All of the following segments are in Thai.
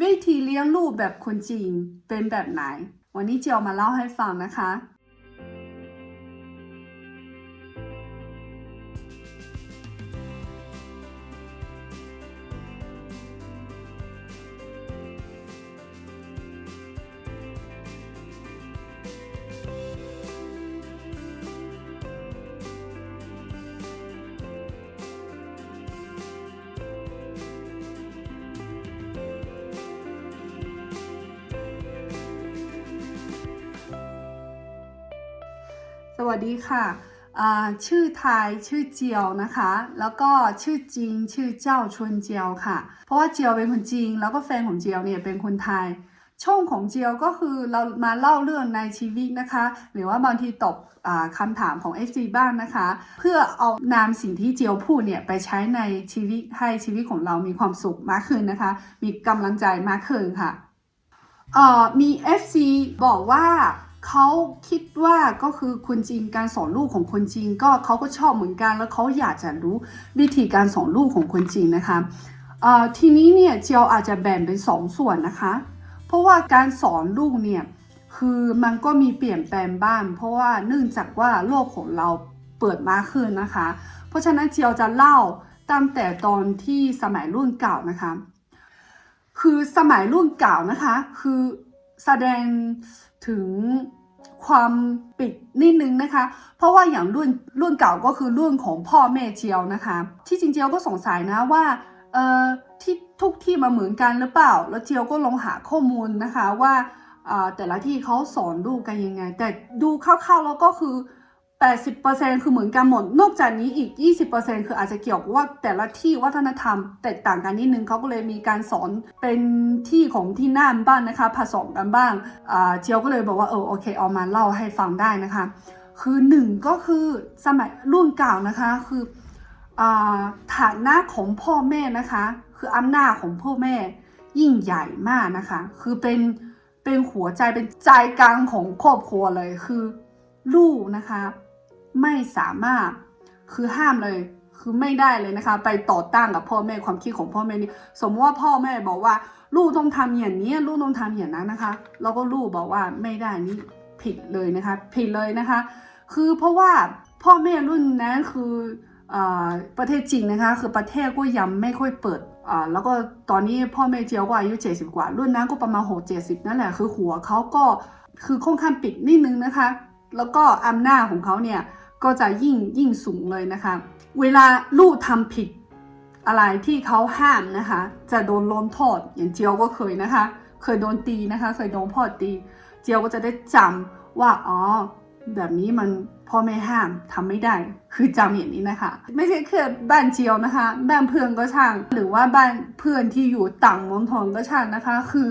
วิธีเลี้ยงลูกแบบคนจีนเป็นแบบไหน วันนี้เจียวมาเล่าให้ฟังนะคะ สวัสดีค่ะ ชื่อไทยชื่อเจียวนะคะ แล้วก็ชื่อจีนชื่อเจ้าชวนเจียวค่ะ เพราะว่าเจียวเป็นคนจีนแล้วก็แฟนของเจียวเนี่ยเป็นคนไทย ช่องของเจียวก็คือเรามาเล่าเรื่องในชีวิตนะคะ หรือว่าบางทีตอบอคำถามของ FC บ้างนะคะ เพื่อเอานำสิ่งที่เจียวพูดเนี่ยไปใช้ในชีวิตให้ชีวิตของเรามีความสุขมากขึ้นนะคะ มีกำลังใจมากขึ้นค่ะมี FC บอกว่า เขาคิดว่าก็คือคนจีนการสอนลูกของคนจีนก็เขาก็ชอบเหมือนกัน แล้วเขาอยากจะรู้วิธีการสอนลูกของคนจีนนะคะทีนี้เนี่ยเจียวอาจจะแบ่งเป็นสองส่วนนะคะ เพราะว่าการสอนลูกเนี่ยคือมันก็มีเปลี่ยนแปลงบ้างเพราะว่าเนื่องจากว่าโลกของเราเปิดมากขึ้นนะคะ เพราะฉะนั้นเจียวจะเล่าตั้งแต่ตอนที่สมัยรุ่นเก่านะคะ คือสมัยรุ่นเก่านะคะ คือแสดงถึง ความปิดนิดนึงนะคะ เพราะว่าอย่างรุ่นรุ่นเก่าก็คือรุ่นของพ่อแม่เจียวนะคะ ที่จริงเจียวก็สงสัยนะว่าเอ่อที่ทุกที่มาเหมือนกันหรือเปล่า แล้วเจียวก็ลองหาข้อมูลนะคะว่าแต่ละที่เขาสอนลูกกันยังไง แต่ดูคร่าวๆแล้วก็คือ 80%คือเหมือนกันหมด นอกจากนี้อีก 20%คืออาจจะเกี่ยวกับว่าแต่ละที่วัฒนธรรมแตกต่างกันนิดนึงเขาก็เลยมีการสอนเป็นที่ของที่น่านบ้างนะคะ ผสมกันบ้างอ่าเจียวก็เลยบอกว่าเออโอเคเอามาเล่าให้ฟังได้นะคะ คือหนึ่งก็คือสมัยรุ่นเก่านะคะคืออาฐานะของพ่อแม่นะคะ คืออำนาจของพ่อแม่ยิ่งใหญ่มากนะคะ คือเป็นเป็นหัวใจเป็นใจกลางของครอบครัวเลยคือลูกนะคะ ไม่สามารถคือห้ามเลย คือไม่ได้เลยนะคะ ไปต่อต้านกับพ่อแม่ความคิดของพ่อแม่นี่สมมติว่าพ่อแม่บอกว่า ลูกต้องทำอย่างนี้ลูกต้องทำอย่างนั้นนะคะแล้วก็ลูกบอกว่าไม่ได้นี่ผิดเลยนะคะ ผิดเลยนะคะ คือเพราะว่าพ่อแม่รุ่นนั้นคืออ่าประเทศจีนนะคะ คือประเทศก็ยังไม่ค่อยเปิดอ่าแล้วก็ตอนนี้พ่อแม่เจียวก็อายุ 70 กว่า รุ่นนั้นก็ประมาณ6 70นั่นแหละคือหัวเขาก็คือค่อนข้างปิดนิดนึงนะคะ แล้วก็อำนาจของเขาเนี่ย ก็จะยิ่งยิ่งสูงเลยนะคะ เวลาลูกทำผิดอะไรที่เขาห้ามนะคะ จะโดนลงโทษอย่างเจียวก็เคยนะคะ เคยโดนตีนะคะ เคยโดนพ่อตี เจียวก็จะได้จำว่าอ๋อแบบนี้มันพ่อแม่ห้ามทำไม่ได้ คือจำอย่างนี้นะคะ ไม่ใช่แค่บ้านเจียวนะคะ บ้านเพื่อนก็ช่าง หรือว่าบ้านเพื่อนที่อยู่ต่างมณฑลก็ช่างนะคะ คือ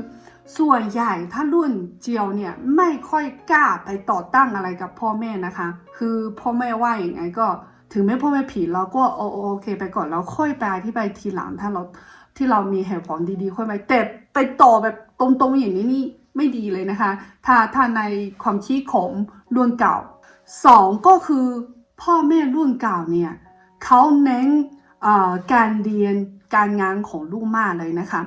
ส่วนใหญ่ถ้ารุ่นเจียวเนี่ยไม่ค่อยกล้าไปต่อตั้งอะไรกับพ่อแม่นะคะ คือพ่อแม่ว่าอย่างไงก็ถึงแม้พ่อแม่ผิดเราก็โอโอโอเค ไปก่อนแล้วค่อยไปอธิบายทีหลังถ้าเราที่เรามีเหตุผลดีๆ ค่อยไปแต่ไปต่อแบบตรงๆอย่างนี้นี่ไม่ดีเลยนะคะ ถ้าถ้าในความคิดของรุ่นเก่าสองก็คือพ่อแม่รุ่นเก่าเนี่ยเขาเน้นเอ่อการเรียนการงานของลูกมากเลยนะคะ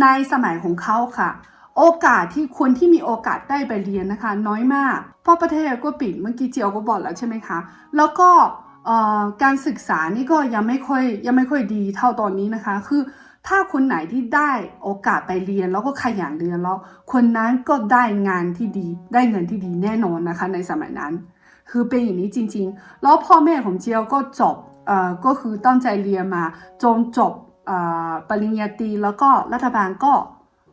ในสมัยของเขาค่ะ โอกาสที่คนที่มีโอกาสได้ไปเรียนนะคะ น้อยมาก เพราะประเทศก็ปิดเมื่อกี้เจียวก็บอกแล้วใช่ไหมคะ แล้วก็การศึกษานี่ก็ยังไม่ค่อยยังไม่ค่อยดีเท่าตอนนี้นะคะ คือถ้าคนไหนที่ได้โอกาสไปเรียนแล้วก็ขยันเรียนแล้ว คนนั้นก็ได้งานที่ดี ได้เงินที่ดีแน่นอนนะคะ ในสมัยนั้น คือเป็นอย่างนี้จริง ๆ แล้วพ่อแม่ของเจียวก็จบก็คือตั้งใจเรียนมาจนจบปริญญาตรีแล้วก็รัฐบาลก็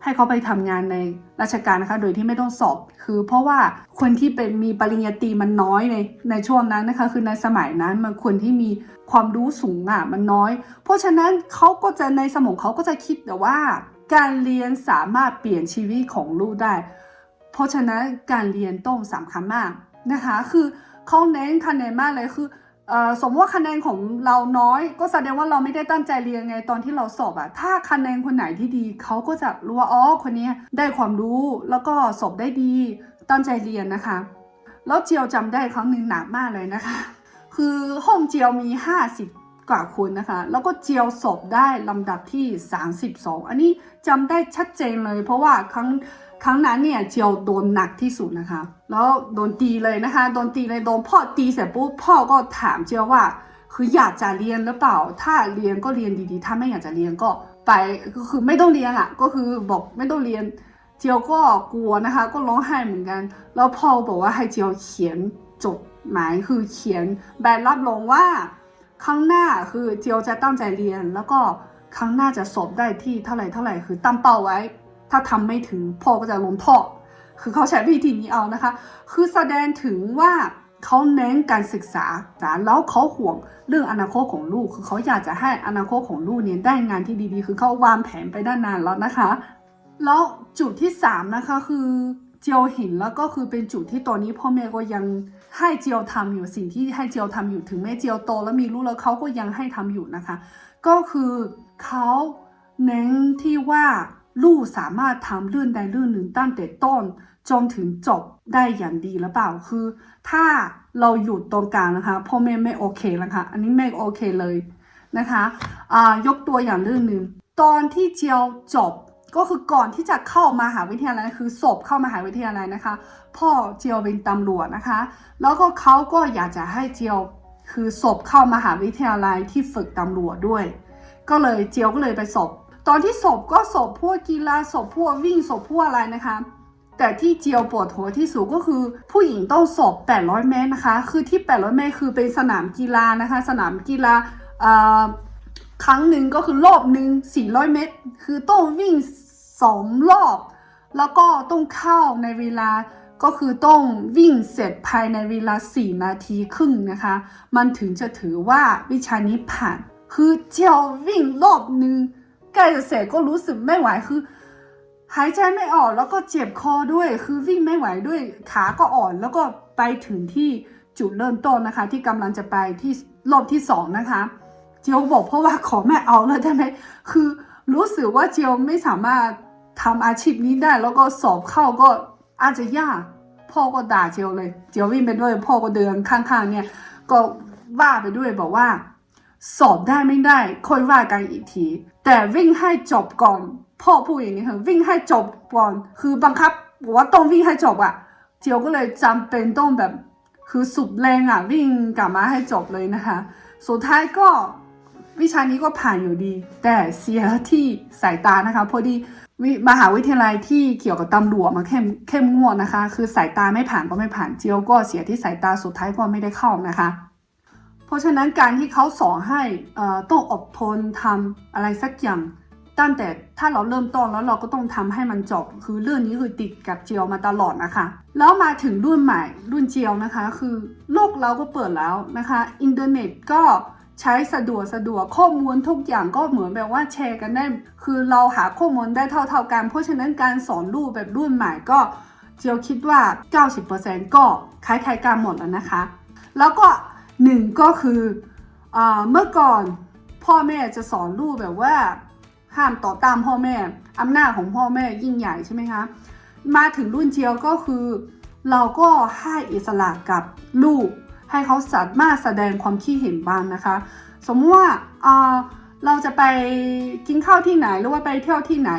ให้เขาไปทำงานในราชการนะคะ โดยที่ไม่ต้องสอบ คือเพราะว่าคนที่เป็นมีปริญญาตรีมันน้อยในในช่วงนั้นนะคะ คือในสมัยนั้นมันคนที่มีความรู้สูงอะมันน้อย เพราะฉะนั้นเขาก็จะในสมองเขาก็จะคิดแต่ว่า การเรียนสามารถเปลี่ยนชีวิตของลูกได้ เพราะฉะนั้นการเรียนต้องสำคัญมากนะคะ คือเขาเน้นคะแนนมากเลยคือ สมมติว่าคะแนนของเราน้อย ก็แสดงว่าเราไม่ได้ตั้งใจเรียนไงตอนที่เราสอบอะถ้าคะแนนคนไหนที่ดีเขาก็จะรู้ว่าอ๋อคนนี้ได้ความรู้แล้วก็สอบได้ดีตั้งใจเรียนนะคะ แล้วเจียวจำได้ครั้งหนึ่งหนักมากเลยนะคะ คือห้องเจียวมี 50 กว่าคนนะคะ แล้วก็เจียวศพได้ลำดับที่ 32 อันนี้จำได้ชัดเจนเลย เพราะว่าครั้ง ครั้งนั้นเนี่ยเจียวโดนหนักที่สุดนะคะ แล้วโดนตีเลยนะคะ โดนตีเลยโดนพ่อตีเสร็จปุ๊บพ่อก็ถามเจียวว่า คืออยากจะเรียนหรือเปล่า ถ้าเรียนก็เรียนดีๆ ถ้าไม่อยากจะเรียนก็ไปก็คือไม่ต้องเรียนอะ่ะ ก็คือบอกไม่ต้องเรียน เจียวก็กลัวนะคะ ก็ร้องไห้เหมือนกัน แล้วพ่อบอกว่าให้เจียวเขียนจดหมายคือเขียนใบรับรองว่าครั้งหน้าคือเจียวจะตั้งใจเรียน แล้วก็ครั้งหน้าจะสอบได้ที่เท่าไหร่เท่าไหร่คือตั้งเป้าไว้ ถ้าทำไม่ถึงพ่อก็จะลงโทษคือเขาใช้วิธีนี้เอานะคะ คือแสดงถึงว่าเขาเน้นการศึกษาแล้วเขาห่วงเรื่องอนาคตของลูก คือเขาอยากจะให้อนาคตของลูกเนี่ยได้งานที่ดีๆ คือเขาวางแผนไปได้นานแล้วนะคะ แล้วจุดที่สามนะคะคือเจียวเห็นแล้วก็คือเป็นจุดที่ตอนนี้พ่อแม่ก็ยังให้เจียวทำอยู่สิ่งที่ให้เจียวทำอยู่ถึงแม้เจียวโตแล้วมีลูกแล้วเขาก็ยังให้ทำอยู่นะคะ ก็คือเขาเน้นที่ว่า ลูกสามารถทำเรื่องใดเรื่องหนึ่งตั้งแต่ต้นจนถึงจบได้อย่างดีหรือเปล่าคือ ถ้าเราหยุดตรงกลางนะคะพ่อแม่ไม่โอเคแล้วค่ะอันนี้ไม่โอเคเลยนะคะยกตัวอย่างเรื่องหนึ่งตอนที่เจียวจบก็คือก่อนที่จะเข้ามาหาวิทยาลัยคือสอบเข้ามาหาวิทยาลัยนะคะ พ่อเจียวเป็นตำรวจนะคะ แล้วก็เขาก็อยากจะให้เจียวคือสอบเข้ามาหาวิทยาลัยที่ฝึกตำรวจด้วย ก็เลยเจียวก็เลยไปสอบ ตอนที่สอบก็สอบพวกกีฬาสอบพวกวิ่งสอบพวกอะไรนะคะ แต่ที่เจียวปวดหัวที่สุดก็คือ ผู้หญิงต้องสอบ800 เมตรนะคะ คือที่ 800 เมตรคือเป็นสนามกีฬานะคะ สนามกีฬาครั้งหนึ่งก็คือรอบหนึ่ง400 เมตร คือต้องวิ่งสองรอบ แล้วก็ต้องเข้าในเวลาก็คือต้องวิ่งเสร็จภายในเวลา 4 นาทีครึ่งนะคะ มันถึงจะถือว่าวิชานี้ผ่าน คือเจียววิ่งรอบหนึ่ง ใกล้จะเสร็จก็รู้สึกไม่ไหวคือ หายใจไม่ออกแล้วก็เจ็บคอด้วย คือวิ่งไม่ไหวด้วยขาก็อ่อน แล้วก็ไปถึงที่จุดเริ่มต้นนะคะ ที่กำลังจะไปที่รอบที่สองนะคะเจียวบอกเพราะว่าขอแม่เอาเลยได้ไหมคือรู้สึกว่าเจียวไม่สามารถทำอาชีพนี้ได้ แล้วก็สอบเข้าก็อาจจะยากพ่อก็ด่าเจียวเลย เจียววิ่งไปด้วยพ่อก็เดินข้างๆ เนี่ยก็ว่าไปด้วยบอกว่า สอบได้ไม่ได้ค่อยว่ากันอีกที แต่วิ่งให้จบก่อน พ่อพูดอย่างนี้ค่ะวิ่งให้จบก่อน คือบังคับว่าต้องวิ่งให้จบอะเจียวก็เลยจำเป็นต้องแบบ คือสุดแรงอะวิ่งกลับมาให้จบเลยนะคะ สุดท้ายก็วิชานี้ก็ผ่านอยู่ดี แต่เสียที่สายตานะคะพอดีมหาวิทยาลัยที่เกี่ยวกับตำรวจมาเข้มเข้มงวดนะคะ คือสายตาไม่ผ่านก็ไม่ผ่านเจียวก็เสียที่สายตาสุดท้ายก็ไม่ได้เข้านะคะ เพราะฉะนั้นการที่เขาสอนให้ต้องอดทนทำอะไรสักอย่างตั้งแต่ถ้าเราเริ่มต้นแล้วเราก็ต้องทำให้มันจบ คือเรื่องนี้คือติดกับเจียวมาตลอดนะคะ แล้วมาถึงรุ่นใหม่รุ่นเจียวนะคะ คือโลกเราก็เปิดแล้วนะคะ อินเทอร์เน็ตก็ใช้สะดวกสะดวกข้อมูลทุกอย่างก็เหมือนแบบว่าแชร์กันได้ คือเราหาข้อมูลได้เท่าๆกัน เพราะฉะนั้นการสอนลูกแบบรุ่นใหม่ก็เจียวคิดว่า 90%ก็คล้ายๆกันหมดแล้วนะคะ แล้วก็ หนึ่งก็คืออเมื่อก่อนพ่อแม่จะสอนลูกแบบว่าห้ามต่อต้านพ่อแม่อำนาจของพ่อแม่ยิ่งใหญ่ใช่ไหมคะมาถึงรุ่นเจียวก็คือ เราก็ให้อิสระกับลูก ให้เขาสามารถแสดงความคิดเห็นบ้างนะคะ สมมติว่าเราจะไปกินข้าวที่ไหนหรือว่าไปเที่ยวที่ไหน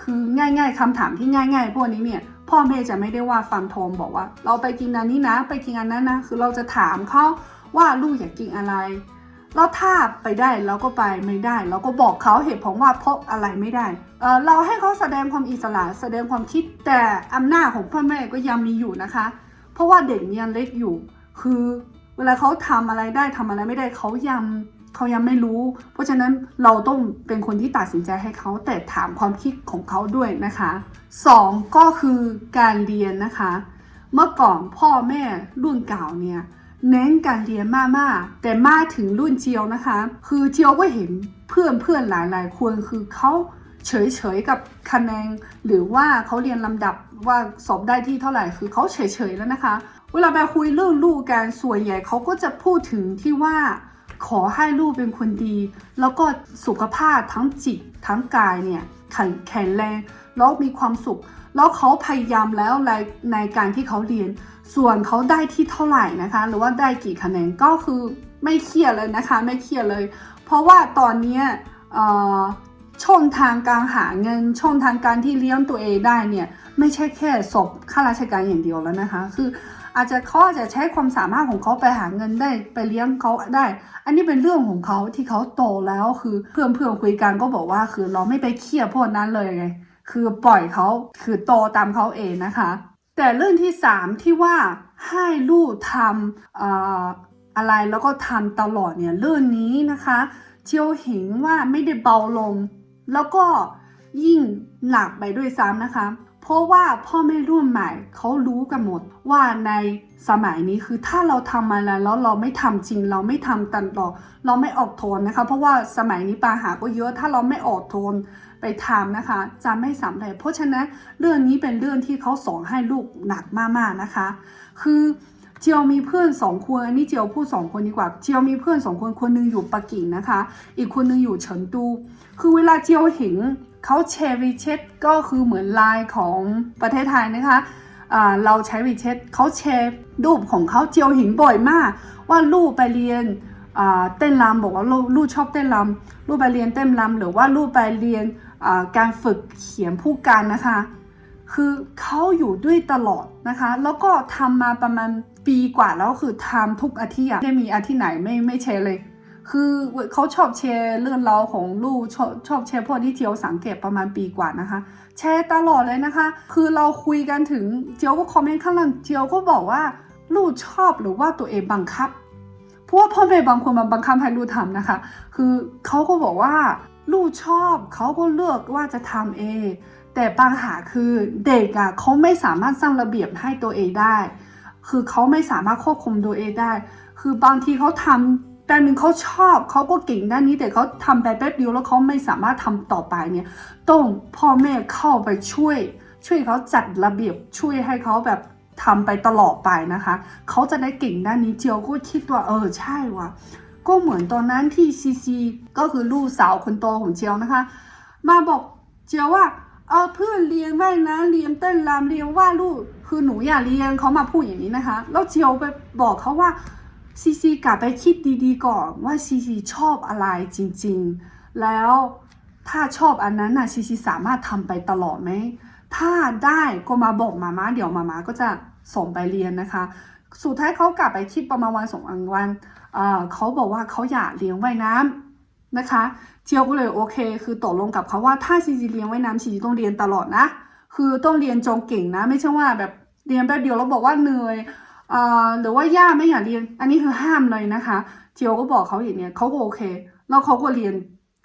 คือง่าย ๆคำถามที่ง่าย ๆ พวกนี้เนี่ยพ่อแม่จะไม่ได้ว่าฟังโทมบอกว่า เราไปกินอันนี้นะ ไปกินอันนั้นนะคือเราจะถามเขา ว่าลูกอยากกินอะไร แล้วถ้าไปได้เราก็ไปไม่ได้ เราก็บอกเขาเหตุผลว่าเพราะอะไรไม่ได้เเราให้เขาแสดงความอิสระแสดงความคิดแต่อำนาจของพ่อแม่ก็ยังมีอยู่นะคะ เพราะว่าเด็กยังเล็กอยู่ คือเวลาเขาทำอะไรได้ทำอะไรไม่ได้เขายังเขายังไม่รู้ เพราะฉะนั้นเราต้องเป็นคนที่ตัดสินใจให้เขาแต่ถามความคิดของเขาด้วยนะคะสองก็คือการเรียนนะคะ เมื่อก่อนพ่อแม่รุ่นเก่าเนี่ย เน้นการเรียนมากๆแต่มาถึงรุ่นเจียวนะคะ คือเจียวก็เห็นเพื่อนเพื่อนๆหลายๆคนคือเขาเฉยๆกับคะแนนหรือว่าเขาเรียนลำดับว่าสอบได้ที่เท่าไหร่คือเขาเฉยๆแล้วนะคะ เวลาไปคุยเรื่องลูกกันส่วนใหญ่เขาก็จะพูดถึงที่ว่าขอให้ลูกเป็นคนดี แล้วก็สุขภาพทั้งจิตทั้งกายเนี่ยแข็งแรงแล้วมีความสุข แล้วเขาพยายามแล้วในในการที่เขาเรียน ส่วนเขาได้ที่เท่าไหร่นะคะ หรือว่าได้กี่คะแนนก็คือไม่เครียดเลยนะคะไม่เครียดเลย เพราะว่าตอนนี้ช่องทางการหาเงินช่องทางการที่เลี้ยงตัวเองได้เนี่ยไม่ใช่แค่สอบข้าราชการอย่างเดียวแล้วนะคะ คืออาจจะเขาอาจจะใช้ความสามารถของเขาไปหาเงินได้ไปเลี้ยงเขาได้ อันนี้เป็นเรื่องของเขาที่เขาโตแล้วคือเพื่อนเพื่อนคุยกันก็บอกว่าคือเราไม่ไปเครียดพวกนั้นเลยไงคือปล่อยเขาคือโตตามเขาเองนะคะ แต่เรื่องที่สามที่ว่าให้ลูกทำอะไรแล้วก็ทำตลอดเนี่ยเรื่องนี้นะคะเจียวเห็นว่าไม่ได้เบาลง แล้วก็ยิ่งหนักไปด้วยซ้ำนะคะ เพราะว่าพ่อแม่รุ่นใหม่เขารู้กันหมดว่าในสมัยนี้คือถ้าเราทำอะไรแล้วเราไม่ทำจริง เราไม่ทำตันต่อเราไม่อดทนนะคะ เพราะว่าสมัยนี้ปัญหาก็เยอะถ้าเราไม่อดทน ไปทำนะคะ จะไม่สำเร็จ เพราะฉะนั้นเรื่องนี้เป็นเรื่องที่เขาสอนให้ลูกหนักมากๆนะคะ คือเจียวมีเพื่อนสองคนอันนี้เจียวพูดสองคนดีกว่าเจียวมีเพื่อนสองคนคนหนึงอยู่ปักกิ่งนะคะ อีกคนหนึงอยู่เฉินตู คือเวลาเจียวเห็นเขาแชร์วีเชตก็คือเหมือนไลน์ของประเทศไทยนะคะเราใช้วีเชตเขาแชร์รูปของเขาเจียวห็นบ่อยมาก ว่าลูกไปเรียนเต้นรำบอกว่าลูกชอบเต้นรำลูกไปเรียนเต้นรำหรือว่าลูกไปเรียน การฝึกเขียนผู้การนะคะ คือเขาอยู่ด้วยตลอดนะคะ แล้วก็ทำมาประมาณปีกว่าแล้วคือทำทุกอาทิตย์ไม่มีอาทิตย์ไหนไม่ไม่แชร์เลย คือเขาชอบแชร์เรื่องราวของลูกชอบชอบแชร์พวกที่เจียวสังเกตประมาณปีกว่านะคะ แชร์ตลอดเลยนะคะ คือเราคุยกันถึงเจียวก็คอมเมนต์ข้างล่างเจียวก็บอกว่าลูกชอบหรือว่าตัวเองบังคับเพราะว่าพ่อแม่บางคนมาบังคับให้ลูกทำนะคะ คือเขาก็บอกว่า ลูกชอบเขาก็เลือกว่าจะทำเอง แต่ปัญหาคือเด็กอะเขาไม่สามารถสร้างระเบียบให้ตัวเองได้ คือเขาไม่สามารถควบคุมตัวเองได้ คือบางทีเขาทำแต่หนึ่งเขาชอบเขาก็เก่งด้านนี้แต่เขาทำไปแป๊บเดียวแล้วเขาไม่สามารถทำต่อไปเนี่ยต้องพ่อแม่เข้าไปช่วย ช่วยเขาจัดระเบียบช่วยให้เขาแบบทำไปตลอดไปนะคะ เขาจะได้เก่งด้านนี้เจียวก็คิดว่าเออใช่ว่ะ ก็เหมือนตอนนั้นที่ซีซีก็คือลูกสาวคนโตของเจียวนะคะ มาบอกเจียวว่าเออเพื่อนเรียนว่ายน้ำเรียนเต้นรำเรียนวาดรูปคือหนูอยากเรียนเขามาพูดอย่างนี้นะคะ แล้วเจียวไปบอกเขาว่าซีซีกลับไปคิดดีๆก่อนว่าซีซีชอบอะไรจริงๆ แล้วถ้าชอบอันนั้นน่ะซีซีสามารถทำไปตลอดไหม ถ้าได้ก็มาบอกมาม่าเดี๋ยวมาม่าก็จะส่งไปเรียนนะคะ สุดท้ายเขากลับไปคิดประมาณวันสองวันเขาบอกว่าเขาอยากเรียนว่ายน้ำนะคะเจียวก็เลยโอเค คือตกลงกับเขาว่าถ้าซีซีเรียนว่ายน้ำซีซีต้องเรียนตลอดนะ คือต้องเรียนจงเก่งนะ ไม่ใช่ว่าแบบเรียนแป๊บเดียวแล้วบอกว่าเหนื่อยอหรือว่าย่าไม่อยากเรียน อันนี้คือห้ามเลยนะคะเจียวก็บอกเขาอย่างเนี้ยเขาก็โอเค แล้วเขาก็เรียน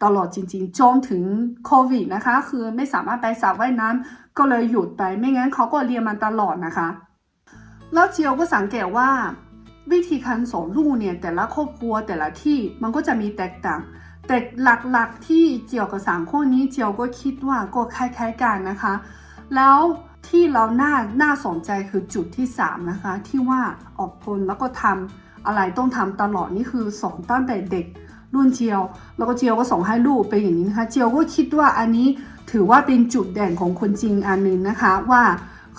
ตลอดจริงๆจนถึงโควิดนะคะ คือไม่สามารถไปสระว่ายน้ำก็เลยหยุดไป ไม่งั้นเขาก็เรียนมาตลอดนะคะ แล้วเจียวก็สังเกตว่า วิธีการสอนลูกเนี่ยแต่ละครอบครัวแต่ละที่มันก็จะมีแตกต่าง แต่หลักๆที่เกี่ยวกับสามข้อนี้เจียวก็คิดว่าก็คล้ายๆกันนะคะ แล้วที่เราน่าน่าสนใจคือจุดที่ 3 นะคะ ที่ว่าอดทนแล้วก็ทำอะไรต้องทำตลอดนี่คือสอนตั้งแต่เด็กรุ่นเจียว แล้วก็เจียวก็ส่งให้ลูกไปอย่างนี้นะคะ เจียวก็คิดว่าอันนี้ถือว่าเป็นจุดเด่นของคนจริงอันหนึ่งนะคะว่า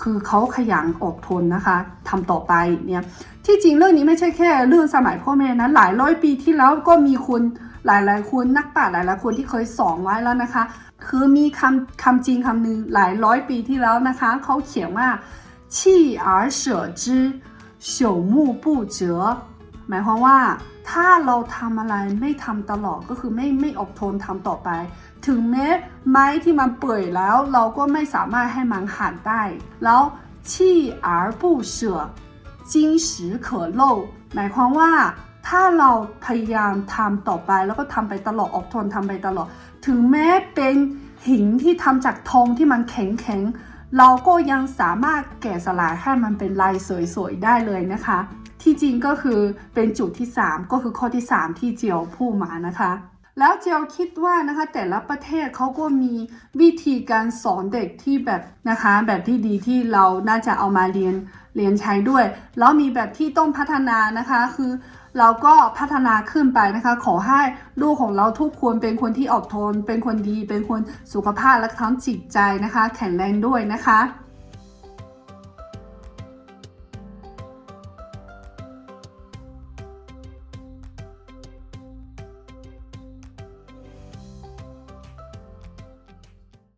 คือเขาขยันอดทนนะคะทำต่อไปเนี่ย ที่จริงเรื่องนี้ไม่ใช่แค่เรื่องสมัยพ่อแม่นะหลายร้อยปีที่แล้วก็มีคนหลายๆคนนักปราชญ์หลายๆคนที่เคยสอนไว้แล้วนะคะ คือมีคำคำจริงคำหนึ่งหลายร้อยปีที่แล้วนะคะ เขาเขียนว่า弃而舍之朽木不折ห มายความว่า ถ้าเราทำอะไรไม่ทำตลอดก็คือไม่ไม่อดทนทำต่อไป ถึงแม้ไม้ที่มันเปื่อยแล้ว เราก็ไม่สามารถให้มันหันได้ แล้ว弃而不舍金石可镂หมายความว่า ถ้าเราพยายามทำต่อไปแล้วก็ทำไปตลอดอดทนทำไปตลอด ถึงแม้เป็นหินที่ทำจากทองที่มันแข็งแข็งๆเราก็ยังสามารถแกะสลายให้มันเป็นลายสวยๆได้เลยนะคะ ที่จริงก็คือเป็นจุดที่ 3 ก็คือข้อที่ 3 ที่เจียวพูดมานะคะแล้วเจียวคิดว่านะคะแต่ละประเทศเขาก็มีวิธีการสอนเด็กที่แบบนะคะแบบที่ดีที่เราน่าจะเอามาเรียนเรียนใช้ด้วย แล้วมีแบบที่ต้องพัฒนานะคะคือเราก็พัฒนาขึ้นไปนะคะ ขอให้ลูกของเราทุกคนเป็นคนที่อดทน เป็นคนดี เป็นคนสุขภาพและทั้งจิตใจนะคะ แข็งแรงด้วยนะคะ